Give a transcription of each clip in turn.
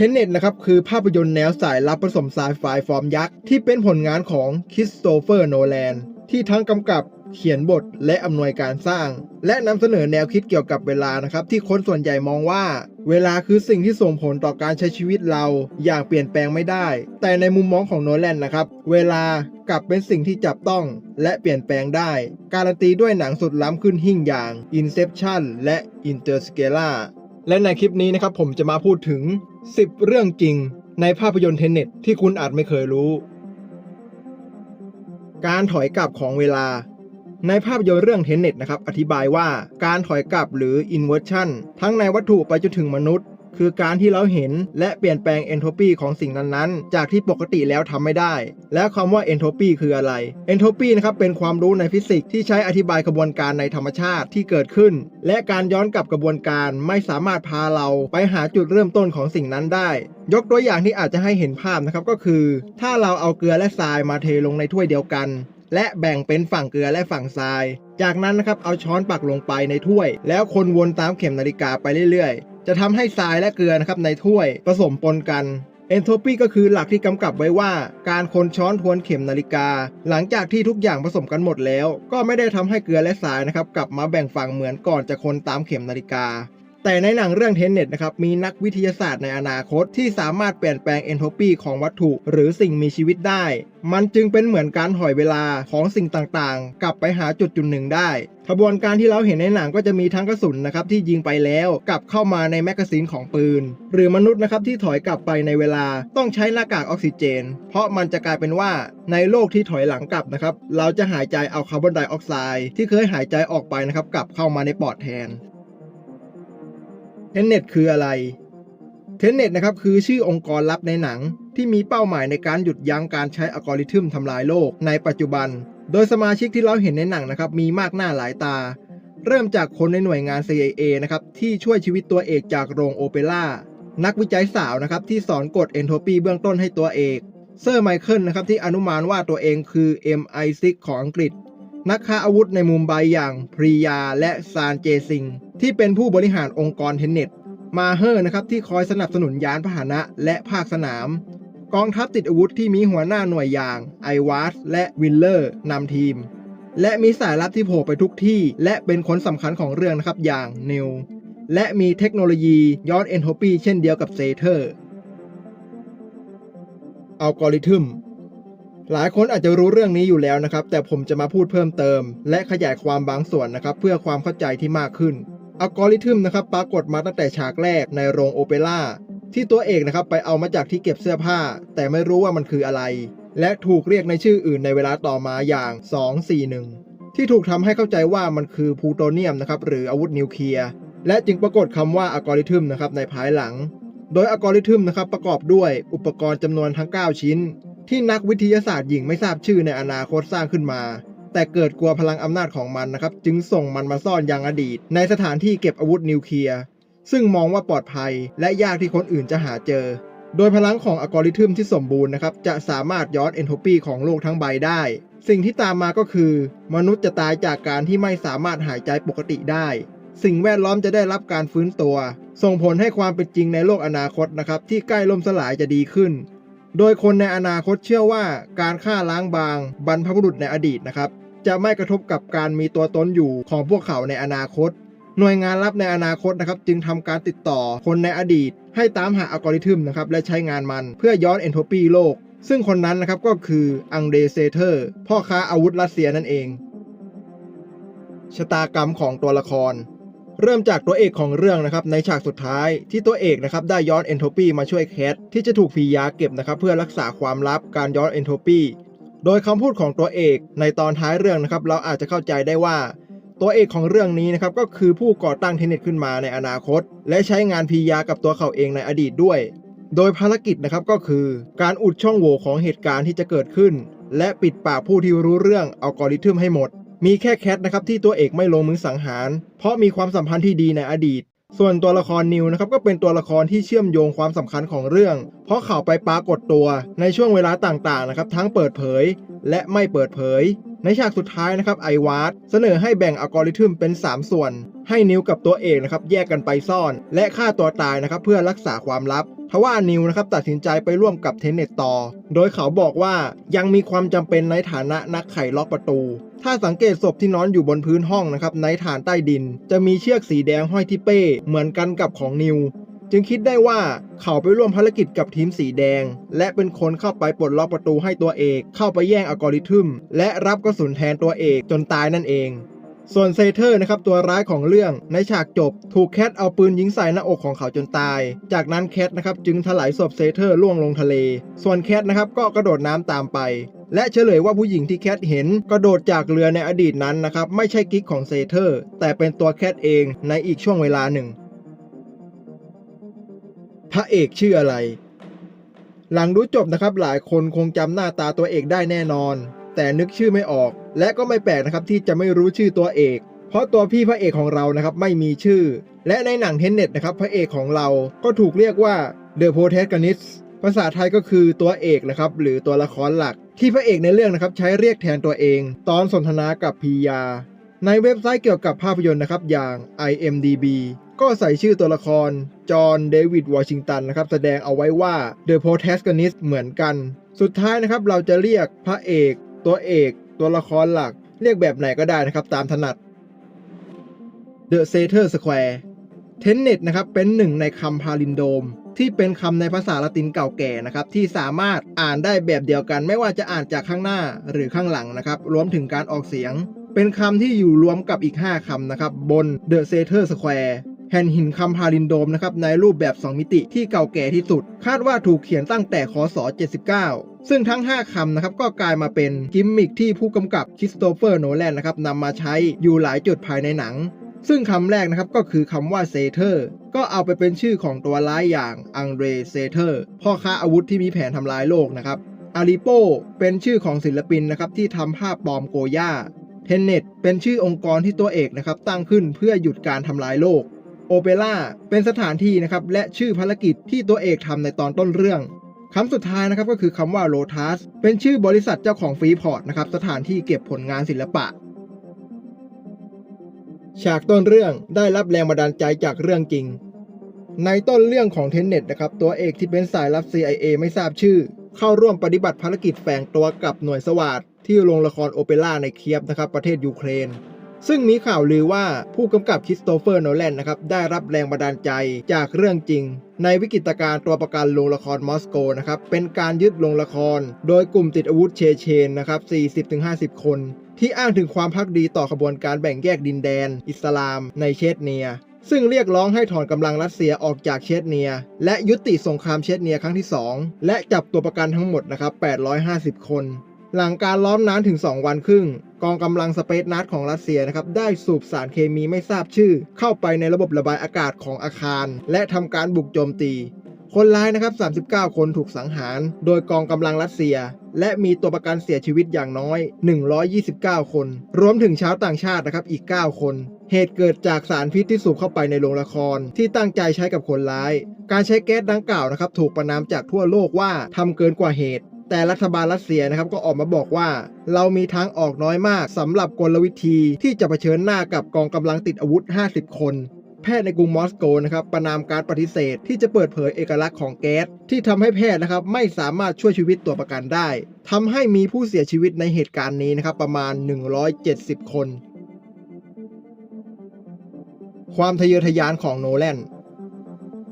เทนเน็ตนะครับคือภาพยนตร์แนวสายลับผสมไซไฟฟอร์มยักษ์ ที่เป็นผลงานของคริสโตเฟอร์โนแลนที่ทั้งกำกับเขียนบทและอำนวยการสร้าง และนำเสนอแนวคิดเกี่ยวกับเวลานะครับ ที่คนส่วนใหญ่มองว่า เวลาคือสิ่งที่ส่งผลต่อการใช้ชีวิตเราอย่างเปลี่ยนแปลงไม่ได้ แต่ในมุมมองของโนแลนนะครับ เวลากลับเป็นสิ่งที่จับต้องและเปลี่ยนแปลงได้ การันตีด้วยหนังสุดล้ำขึ้นหิ่งอย่าง Inception และ Interstellar และในคลิปนี้นะครับผมจะมาพูดถึง 10 เรื่องจริงในภาพยนตร์เทนเน็ตที่คุณอาจไม่เคยรู้ การถอยกลับของเวลา ในภาพยนตร์เรื่องเทนเน็ตนะครับ อธิบายว่าการถอยกลับหรือ inversion ทั้งในวัตถุไปจนถึงมนุษย์ คือการที่เราเห็นและเปลี่ยนแปลงเอนโทรปีของสิ่งนั้นๆ จากที่ปกติแล้วทำไม่ได้ และคำว่าเอนโทรปีคืออะไร เอนโทรปีนะครับเป็นความรู้ในฟิสิกส์ที่ใช้อธิบายกระบวนการในธรรมชาติที่เกิดขึ้น และการย้อนกลับกระบวนการไม่สามารถพาเราไปหาจุดเริ่มต้นของสิ่งนั้นได้ ยกตัวอย่างที่อาจจะให้เห็นภาพนะครับก็คือ ถ้าเราเอาเกลือและทรายมาเทลงในถ้วยเดียวกัน และแบ่งเป็นฝั่งเกลือและฝั่งทราย จากนั้นนะครับเอาช้อนปักลงไปในถ้วย แล้วคนวนตามเข็มนาฬิกาไปเรื่อยๆ จะทำให้ทรายและเกลือนะครับในถ้วยผสมปนกันเอนโทรปีก็คือหลักที่กำกับไว้ว่า การคนช้อนทวนเข็มนาฬิกา หลังจากที่ทุกอย่างผสมกันหมดแล้ว ก็ไม่ได้ทำให้เกลือและทรายนะครับกลับมาแบ่งฝั่งเหมือนก่อนจะคนตามเข็มนาฬิกา แต่ในหนังเรื่องเทนเน็ตนะครับมีนักวิทยาศาสตร์ในอนาคต ที่สามารถเปลี่ยนแปลงเอนโทรปีของวัตถุ หรือสิ่งมีชีวิตได้ มันจึงเป็นเหมือนการถอยเวลาของสิ่งต่างๆ กลับไปหาจุดจุดหนึ่งได้ขบวนการที่เราเห็นในหนังก็จะมีทั้งกระสุนนะครับที่ยิงไปแล้วกลับเข้ามาในแมกกาซีนของปืน หรือมนุษย์นะครับที่ถอยกลับไปในเวลาต้องใช้หน้ากากออกซิเจน เพราะมันจะกลายเป็นว่าในโลกที่ถอยหลังกลับนะครับเราจะหายใจเอาคาร์บอนไดออกไซด์ที่เคยหายใจออกไปนะครับกลับเข้ามาในปอดแทน เทนเน็ตคืออะไร เทนเน็ตนะครับคือชื่อองค์กรลับในหนัง ที่มีเป้าหมายในการหยุดยั้งการใช้อัลกอริทึมทำลายโลกในปัจจุบัน โดยสมาชิกที่เราเห็นในหนังนะครับมีมากหน้าหลายตา เริ่มจากคนในหน่วยงาน CIA นะครับที่ช่วยชีวิตตัวเอกจากโรงโอเปร่านักวิจัยสาวนะครับที่สอนกฎเอนโทรปีเบื้องต้นให้ตัวเอกเซอร์ไมเคิลนะครับที่อนุมานว่าตัวเองคือ MI6 ของอังกฤษ นักค้าอาวุธในมุมไบอย่างพรียาและซานเจซิง ที่เป็นผู้บริหารองค์กรเทนเน็ต มาเฮอร์นะครับที่คอยสนับสนุนยานพาหนะและภาคสนาม กองทัพติดอาวุธที่มีหัวหน้าหน่วยอย่างไอวาสและวิลเลอร์นำทีม และมีสายลับที่โผล่ไปทุกที่ และเป็นคนสำคัญของเรื่องนะครับอย่างนิวและมีเทคโนโลยีย้อนเอนโทรปีเช่นเดียวกับเซเทอร์อัลกอริทึมหลายคนอาจจะรู้เรื่องนี้อยู่แล้วนะครับ แต่ผมจะมาพูดเพิ่มเติม และขยายความบางส่วนนะครับ เพื่อความเข้าใจที่มากขึ้น อัลกอริทึมนะครับปรากฏมาตั้งแต่ฉากแรกในโรงโอเปร่าที่ตัวเอกนะครับไปเอามาจากที่เก็บเสื้อผ้า แต่ไม่รู้ว่ามันคืออะไร และถูกเรียกในชื่ออื่นในเวลาต่อมาอย่าง 241 ที่ถูกทำให้เข้าใจว่ามันคือพูโตเนียมนะครับหรืออาวุธนิวเคลียร์และจึงปรากฏคำว่าอัลกอริทึมนะครับในภายหลัง โดยอัลกอริทึมนะครับประกอบด้วยอุปกรณ์จำนวนทั้ง 9 ชิ้น ที่นักวิทยาศาสตร์หญิงไม่ทราบชื่อในอนาคตสร้างขึ้นมา แต่เกิดกลัวพลังอำนาจของมันนะครับ จึงส่งมันมาซ่อนยังอดีต ในสถานที่เก็บอาวุธนิวเคลียร์ซึ่งมองว่าปลอดภัย และยากที่คนอื่นจะหาเจอ โดยพลังของอัลกอริทึมที่สมบูรณ์นะครับ จะสามารถย้อนเอนโทรปีของโลกทั้งใบได้ สิ่งที่ตามมาก็คือ มนุษย์จะตายจากการที่ไม่สามารถหายใจปกติได้ สิ่งแวดล้อมจะได้รับการฟื้นตัว ส่งผลให้ความเป็นจริงในโลกอนาคตนะครับที่ใกล้ล่มสลายจะดีขึ้น โดยคนในอนาคตเชื่อว่า การฆ่าล้างบาง บรรพบุรุษในอดีตนะครับ จะไม่กระทบกับการมีตัวตนอยู่ของพวกเขาในอนาคต หน่วยงานลับในอนาคตนะครับ จึงทำการติดต่อคนในอดีต ให้ตามหาอัลกอริทึมนะครับและใช้งานมันเพื่อย้อนเอนโทรปีโลก ซึ่งคนนั้นนะครับก็คืออังเดเซเทอร์พ่อค้าอาวุธรัสเซียนั่นเองชะตากรรมของตัวละคร เริ่มจากตัวเอกของเรื่องนะครับในฉากสุดท้ายที่ตัวเอกนะครับได้ย้อนเอนโทรปีมาช่วยแคทที่จะถูกฟียาเก็บนะครับเพื่อรักษาความลับการย้อนเอนโทรปี โดยคำพูดของตัวเอกในตอนท้ายเรื่องนะครับ เราอาจจะเข้าใจได้ว่า ตัวเอกของเรื่องนี้นะครับก็คือผู้ก่อตั้งเทนเน็ตขึ้นมาในอนาคต และใช้งานพียากับตัวเขาเองในอดีตด้วย โดยภารกิจนะครับก็คือ การอุดช่องโหว่ของเหตุการณ์ที่จะเกิดขึ้น และปิดปากผู้ที่รู้เรื่องอัลกอริทึมให้หมด มีแค่แคทนะครับที่ตัวเอกไม่ลงมือสังหาร เพราะมีความสัมพันธ์ที่ดีในอดีต ส่วนตัวละครนิวนะครับก็เป็นตัวละครที่เชื่อมโยงความสำคัญของเรื่อง เพราะเขาไปปรากฏตัวในช่วงเวลาต่างๆนะครับทั้งเปิดเผย และไม่เปิดเผย ในฉากสุดท้ายนะครับไอวาร์ดเสนอให้แบ่งอัลกอริทึมเป็น 3 ส่วน ให้นิวกับตัวเอกนะครับแยกกันไปซ่อน และฆ่าตัวตายนะครับเพื่อรักษาความลับทว่านิวนะครับตัดสินใจไปร่วมกับเทนเน็ตต่อ โดยเขาบอกว่ายังมีความจำเป็นในฐานะนักไขล็อกประตู ถ้าสังเกตศพที่นอนอยู่บนพื้นห้องนะครับในฐานใต้ดิน จะมีเชือกสีแดงห้อยที่เป้ เหมือนกันกับของนิว จึงคิดได้ว่าเขาไปร่วมภารกิจกับทีมสีแดง และเป็นคนเข้าไปปลดล็อกประตูให้ตัวเอกเข้าไปแย่งอัลกอริทึม และรับกระสุนแทนตัวเอกจนตายนั่นเอง ส่วนเซเทอร์นะครับตัวร้ายของเรื่องในฉากจบ ถูกแคทเอาปืนยิงใส่หน้าอกของเขาจนตาย จากนั้นแคทนะครับจึงถลายศพเซเทอร์ล่วงลงทะเล ส่วนแคทนะครับก็กระโดดน้ำตามไป และเฉลยว่าผู้หญิงที่แคทเห็นกระโดดจากเรือในอดีตนั้นนะครับไม่ใช่กิ๊กของเซเทอร์แต่เป็นตัวแคทเองในอีกช่วงเวลาหนึ่ง พระเอกชื่ออะไร หลังดูจบนะครับหลายคนคงจำหน้าตาตัวเอกได้แน่นอน แต่นึกชื่อไม่ออก และก็ไม่แปลกนะครับที่จะไม่รู้ชื่อตัวเอก เพราะตัวพี่พระเอกของเรานะครับไม่มีชื่อ และในหนังเทนเน็ตนะครับพระเอกของเราก็ถูกเรียกว่า The Protagonist ภาษาไทยก็คือตัวเอกนะครับหรือตัวละครหลัก ที่พระเอกในเรื่องนะครับใช้เรียกแทนตัวเอง ตอนสนทนากับพียา ในเว็บไซต์เกี่ยวกับภาพยนตร์นะครับอย่าง IMDB ก็ใส่ชื่อตัวละคร จอห์นเดวิดวอชิงตันนะครับแสดงเอาไว้ว่า The Protagonist เหมือนกัน สุดท้ายนะครับเราจะเรียกพระเอก ตัวเอก ตัวละครหลัก เรียกแบบไหนก็ได้นะครับตามถนัด The s a t e r Square เทนเน็ตนะครับเป็นหนึ่งในคำพาลินโดม ที่เป็นคำในภาษาละตินเก่าแก่นะครับที่สามารถอ่านได้แบบเดียวกัน ไม่ว่าจะอ่านจากข้างหน้าหรือข้างหลังนะครับรวมถึงการออกเสียง เป็นคำที่อยู่รวมกับอีก 5คำนะครับบน The s a t e r Square แผ่นหินคำพาลินโดมนะครับในรูปแบบ 2 มิติที่เก่าแก่ที่สุด คาดว่าถูกเขียนตั้งแต่คศ 79 ซึ่งทั้ง 5คำนะครับก็กลายมาเป็นกิมมิคที่ผู้กำกับคริสโตเฟอร์โนแลนนะครับนำมาใช้อยู่หลายจุดภายในหนัง ซึ่งคำแรกนะครับก็คือคำว่าเซเทอร์ก็เอาไปเป็นชื่อของตัวร้ายอย่างอังเดรเซเทอร์พ่อค้าอาวุธที่มีแผนทำลายโลกนะครับอาริโปเป็นชื่อของศิลปินนะครับที่ทำภาพปลอมโกย่าเทนเน็ตเป็นชื่อองค์กรที่ตัวเอกนะครับตั้งขึ้นเพื่อหยุดการทำลายโลก โอเปร่าเป็นสถานที่นะครับและชื่อภารกิจที่ตัวเอกทำในตอนต้นเรื่องคำสุดท้ายนะครับก็คือคำว่าโ o ทัสเป็นชื่อบริษัทเจ้าของฟรีพอร์ตนะครับสถานที่เก็บผลงานศิลปะ ฉากต้นเรื่องได้รับแรงบันดาลใจจากเรื่องจริง ในต้นเรื่องของเทนเน็ตนะครับตัวเอกที่เป็นสายลับ CIA ไม่ทราบชื่อ เข้าร่วมปฏิบัติภารกิจแฝงตัวกับหน่วยสวาดที่โรงละครโอเปร่าในเคียบนะครับประเทศยูเครน ซึ่งมีข่าวลือว่าผู้กำกับคริสโตเฟอร์โนแลนนะครับได้รับแรงบันดาลใจจากเรื่องจริง ในวิกฤตการณ์ตัวประกันโรงละครมอสโกนะครับเป็นการยึดโรงละคร โดยกลุ่มติดอาวุธเชเชนนะครับ40-50 คน ที่อ้างถึงความพักดีต่อขบวนการแบ่งแยกดินแดน อิสลามในเชตเนียซึ่งเรียกร้องให้ถอนกำลังรัสเซียออกจากเชตเนีย และยุติสงครามเชตเนียครั้งที่ 2 และจับตัวประกันทั้งหมดนะครับ 850 คน หลังการล้อมนานถึง 2 วันครึ่ง กองกำลังสเปซนัทของรัสเซียนะครับได้สูบสารเคมีไม่ทราบชื่อ เข้าไปในระบบระบายอากาศของอาคาร และทำการบุกโจมตี คนร้ายนะครับ 39 คนถูกสังหาร โดยกองกำลังรัสเซีย และมีตัวประกันเสียชีวิตอย่างน้อย 129 คน รวมถึงชาวต่างชาตินะครับอีก 9 คนเหตุเกิดจากสารพิษที่สูบเข้าไปในโรงละคร ที่ตั้งใจใช้กับคนร้าย การใช้แก๊สดังกล่าวนะครับ ถูกประนามจากทั่วโลกว่าทำเกินกว่าเหตุ แต่รัฐบาลรัสเซียนะครับก็ออกมาบอกว่า เรามีทางออกน้อยมากสำหรับกลวิธีที่จะเผชิญหน้ากับกองกำลังติดอาวุธ 50 คน แพทย์ในกรุงมอสโกนะครับประนามการปฏิเสธ ที่จะเปิดเผยเอกลักษณ์ของแก๊สที่ทำให้แพทย์นะครับไม่สามารถช่วยชีวิตตัวประกันได้ทำให้มีผู้เสียชีวิตในเหตุการณ์นี้นะครับประมาณ 170 คน ความทะเยอทะยานของโนแลน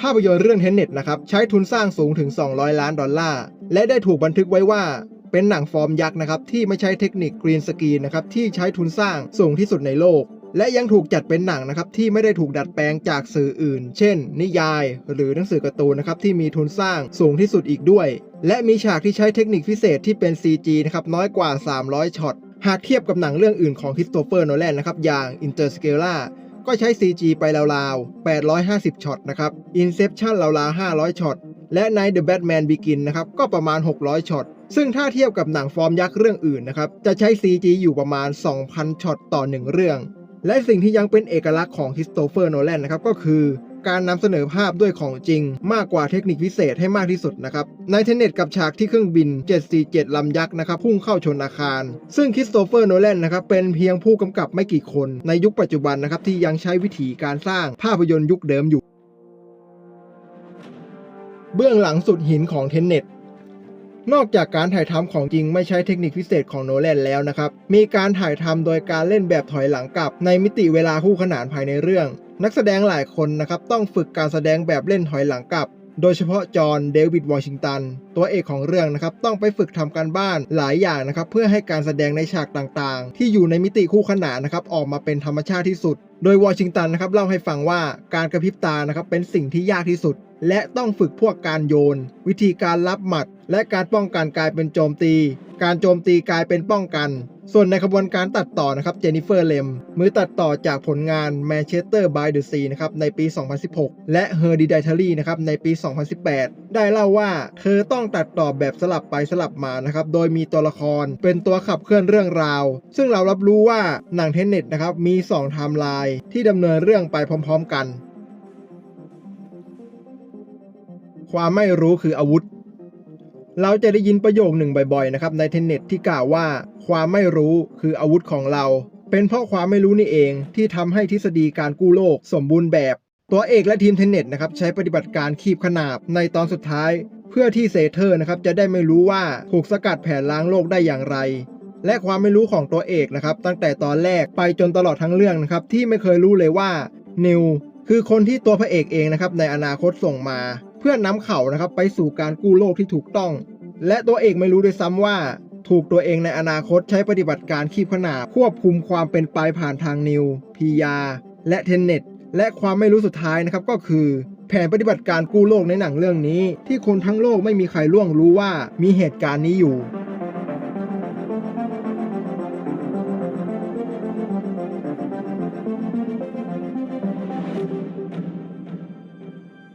ภาพยนตร์เรื่องเทนเน็ตนะครับใช้ทุนสร้างสูงถึง 200 ล้านดอลลาร์ และได้ถูกบันทึกไว้ว่าเป็นหนังฟอร์มยักษ์นะครับที่ไม่ใช้เทคนิคกรีนสกรีนนะครับที่ใช้ทุนสร้างสูงที่สุดในโลก และยังถูกจัดเป็นหนังนะครับที่ไม่ได้ถูกดัดแปลงจากสื่ออื่น เช่น นิยาย หรือหนังสือการ์ตูนนะครับที่มีทุนสร้างสูงที่สุดอีกด้วย และมีฉากที่ใช้เทคนิคพิเศษที่เป็น CG นะครับน้อยกว่า 300 ช็อตหากเทียบกับหนังเรื่องอื่นของคริสโตเฟอร์โนแลนนะครับอย่าง Interstellar ก็ใช้ CG ไปราวๆ 850 ช็อตนะครับ Inception ราวๆ 500 ช็อต และใน The Batman Begin นะครับ ก็ประมาณ 600 ช็อต ซึ่งถ้าเทียบกับหนังฟอร์มยักษ์เรื่องอื่นนะครับ จะใช้ CG อยู่ประมาณ 2,000 ช็อตต่อ 1 เรื่อง และสิ่งที่ยังเป็นเอกลักษณ์ของคริสโตเฟอร์โนแลนนะครับก็คือ การนำเสนอภาพด้วยของจริง มากกว่าเทคนิคพิเศษให้มากที่สุดนะครับในเทนเน็ตกับฉากที่เครื่องบิน 747 ลำยักษ์นะครับพุ่งเข้าชนอาคาร ซึ่งคริสโตเฟอร์โนแลนนะครับเป็นเพียงผู้กำกับไม่กี่คน ในยุคปัจจุบันนะครับที่ยังใช้วิธีการสร้างภาพยนตร์ยุคเดิมอยู่ เบื้องหลังสุดหินของเทนเน็ตนอกจากการถ่ายทำของจริงไม่ใช้เทคนิคพิเศษของโนแลนแล้วนะครับ มีการถ่ายทำโดยการเล่นแบบถอยหลังกลับในมิติเวลาคู่ขนานภายในเรื่อง นักแสดงหลายคนนะครับต้องฝึกการแสดงแบบเล่นถอยหลังกลับ โดยเฉพาะจอห์นเดวิดวอชิงตัน ตัวเอกของเรื่องนะครับต้องไปฝึกทำการบ้านหลายอย่างนะครับเพื่อให้การแสดงในฉากต่างๆ ที่อยู่ในมิติคู่ขนานนะครับออกมาเป็นธรรมชาติที่สุด โดยวอชิงตันนะครับเล่าให้ฟังว่าการกระพริบตานะครับเป็นสิ่งที่ยากที่สุด และต้องฝึกพวกการโยน วิธีการรับหมัด และการป้องกันกลายเป็นโจมตี การโจมตีกลายเป็นป้องกัน ส่วนในขบวนการตัดต่อนะครับเจนนิเฟอร์เลมมือตัดต่อจากผลงาน Manchester by the Sea นะครับในปี 2016 และ Hereditary นะครับในปี 2018 ได้เล่าว่าเธอต้องตัดต่อแบบสลับไปสลับมานะครับโดยมีตัวละครเป็นตัวขับเคลื่อนเรื่องราว ซึ่งเรารับรู้ว่าหนังเทนเน็ตนะครับมี2ไทม์ไลน์ที่ดำเนินเรื่องไปพร้อมๆกัน ความไม่รู้คืออาวุธ เราจะได้ยินประโยคหนึ่งบ่อยๆนะครับในเทนเน็ตที่กล่าวว่า ความไม่รู้คืออาวุธของเรา เป็นเพราะความไม่รู้นี่เองที่ทำให้ทฤษฎีการกู้โลกสมบูรณ์แบบ ตัวเอกและทีมเทนเน็ตนะครับใช้ปฏิบัติการคีบขนาบในตอนสุดท้าย เพื่อที่เซเทอร์นะครับจะได้ไม่รู้ว่าถูกสกัดแผนล้างโลกได้อย่างไร และความไม่รู้ของตัวเอกนะครับ ตั้งแต่ตอนแรกไปจนตลอดทั้งเรื่องนะครับ ที่ไม่เคยรู้เลยว่านิวคือคนที่ตัวพระเอกเองนะครับในอนาคตส่งมา เพื่อนำเขานะครับไปสู่การกู้โลกที่ถูกต้อง และตัวเอกไม่รู้ด้วยซ้ำว่า ถูกตัวเองในอนาคตใช้ปฏิบัติการคีบขนาบควบคุมความเป็นไปผ่านทางนิวพียาและเทนเน็ตและความไม่รู้สุดท้ายนะครับก็คือ แผนปฏิบัติการกู้โลกในหนังเรื่องนี้ ที่คนทั้งโลกไม่มีใครล่วงรู้ว่ามีเหตุการณ์นี้อยู่